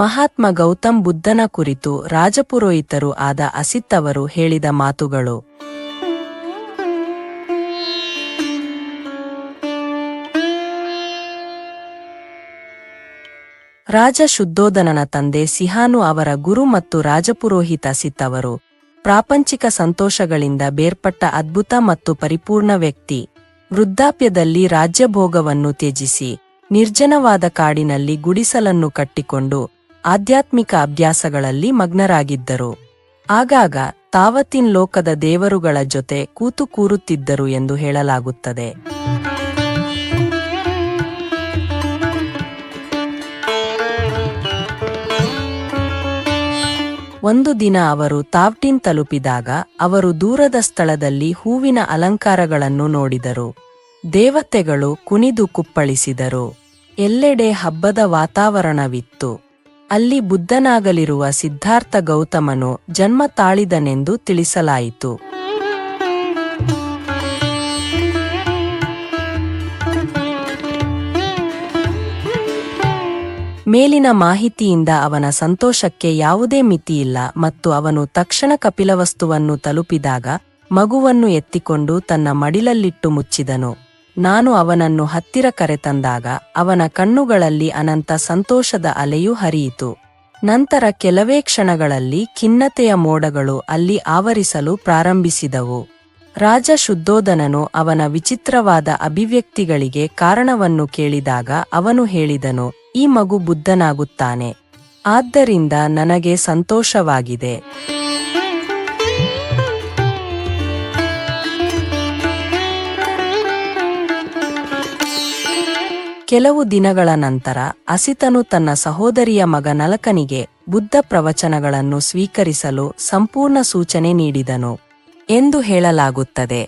ಮಹಾತ್ಮ ಗೌತಮ್ ಬುದ್ಧನ ಕುರಿತು ರಾಜಪುರೋಹಿತರು ಆದ ಅಸಿತ್ತವರು ಹೇಳಿದ ಮಾತುಗಳು. ರಾಜ ಶುದ್ಧೋಧನನ ತಂದೆ ಸಿಹಾನು ಅವರ ಗುರು ಮತ್ತು ರಾಜಪುರೋಹಿತ ಸಿತ್ತವರು ಪ್ರಾಪಂಚಿಕ ಸಂತೋಷಗಳಿಂದ ಬೇರ್ಪಟ್ಟ ಅದ್ಭುತ ಮತ್ತು ಪರಿಪೂರ್ಣ ವ್ಯಕ್ತಿ. ವೃದ್ಧಾಪ್ಯದಲ್ಲಿ ರಾಜ್ಯಭೋಗವನ್ನು ತ್ಯಜಿಸಿ, ನಿರ್ಜನವಾದ ಕಾಡಿನಲ್ಲಿ ಗುಡಿಸಲನ್ನು ಕಟ್ಟಿಕೊಂಡು ಆಧ್ಯಾತ್ಮಿಕ ಅಭ್ಯಾಸಗಳಲ್ಲಿ ಮಗ್ನರಾಗಿದ್ದರು. ಆಗಾಗ ತಾವತ್ತಿನ್ ಲೋಕದ ದೇವರುಗಳ ಜೊತೆ ಕೂತು ಕೂರುತ್ತಿದ್ದರು ಎಂದು ಹೇಳಲಾಗುತ್ತದೆ. ಒಂದು ದಿನ ಅವರು ತಾವ್ಟಿನ್ ತಲುಪಿದಾಗ ಅವರು ದೂರದ ಸ್ಥಳದಲ್ಲಿ ಹೂವಿನ ಅಲಂಕಾರಗಳನ್ನು ನೋಡಿದರು. ದೇವತೆಗಳು ಕುಣಿದು ಕುಪ್ಪಳಿಸಿದರು. ಎಲ್ಲೆಡೆ ಹಬ್ಬದ ವಾತಾವರಣವಿತ್ತು. ಅಲ್ಲಿ ಬುದ್ಧನಾಗಲಿರುವ ಸಿದ್ಧಾರ್ಥ ಗೌತಮನು ಜನ್ಮ ತಾಳಿದನೆಂದು ತಿಳಿಸಲಾಯಿತು. ಮೇಲಿನ ಮಾಹಿತಿಯಿಂದ ಅವನ ಸಂತೋಷಕ್ಕೆ ಯಾವುದೇ ಮಿತಿಯಿಲ್ಲ ಮತ್ತು ಅವನು ತಕ್ಷಣ ಕಪಿಲವಸ್ತುವನ್ನು ತಲುಪಿದಾಗ ಮಗುವನ್ನು ಎತ್ತಿಕೊಂಡು ತನ್ನ ಮಡಿಲಲ್ಲಿಟ್ಟು ಮುಚ್ಚಿದನು. ನಾನು ಅವನನ್ನು ಹತ್ತಿರ ಕರೆತಂದಾಗ ಅವನ ಕಣ್ಣುಗಳಲ್ಲಿ ಅನಂತ ಸಂತೋಷದ ಅಲೆಯು ಹರಿಯಿತು. ನಂತರ ಕೆಲವೇ ಕ್ಷಣಗಳಲ್ಲಿ ಖಿನ್ನತೆಯ ಮೋಡಗಳು ಅಲ್ಲಿ ಆವರಿಸಲು ಪ್ರಾರಂಭಿಸಿದವು. ರಾಜ ಶುದ್ಧೋಧನನು ಅವನ ವಿಚಿತ್ರವಾದ ಅಭಿವ್ಯಕ್ತಿಗಳಿಗೆ ಕಾರಣವನ್ನು ಕೇಳಿದಾಗ ಅವನು ಹೇಳಿದನು, ಈ ಮಗು ಬುದ್ಧನಾಗುತ್ತಾನೆ. ಆದ್ದರಿಂದ ನನಗೆ ಸಂತೋಷವಾಗಿದೆ. ಕೆಲವು ದಿನಗಳ ನಂತರ ಅಸಿತನು ತನ್ನ ಸಹೋದರಿಯ ಮಗ ನಲಕನಿಗೆ ಬುದ್ಧ ಪ್ರವಚನಗಳನ್ನು ಸ್ವೀಕರಿಸಲು ಸಂಪೂರ್ಣ ಸೂಚನೆ ನೀಡಿದನು ಎಂದು ಹೇಳಲಾಗುತ್ತದೆ.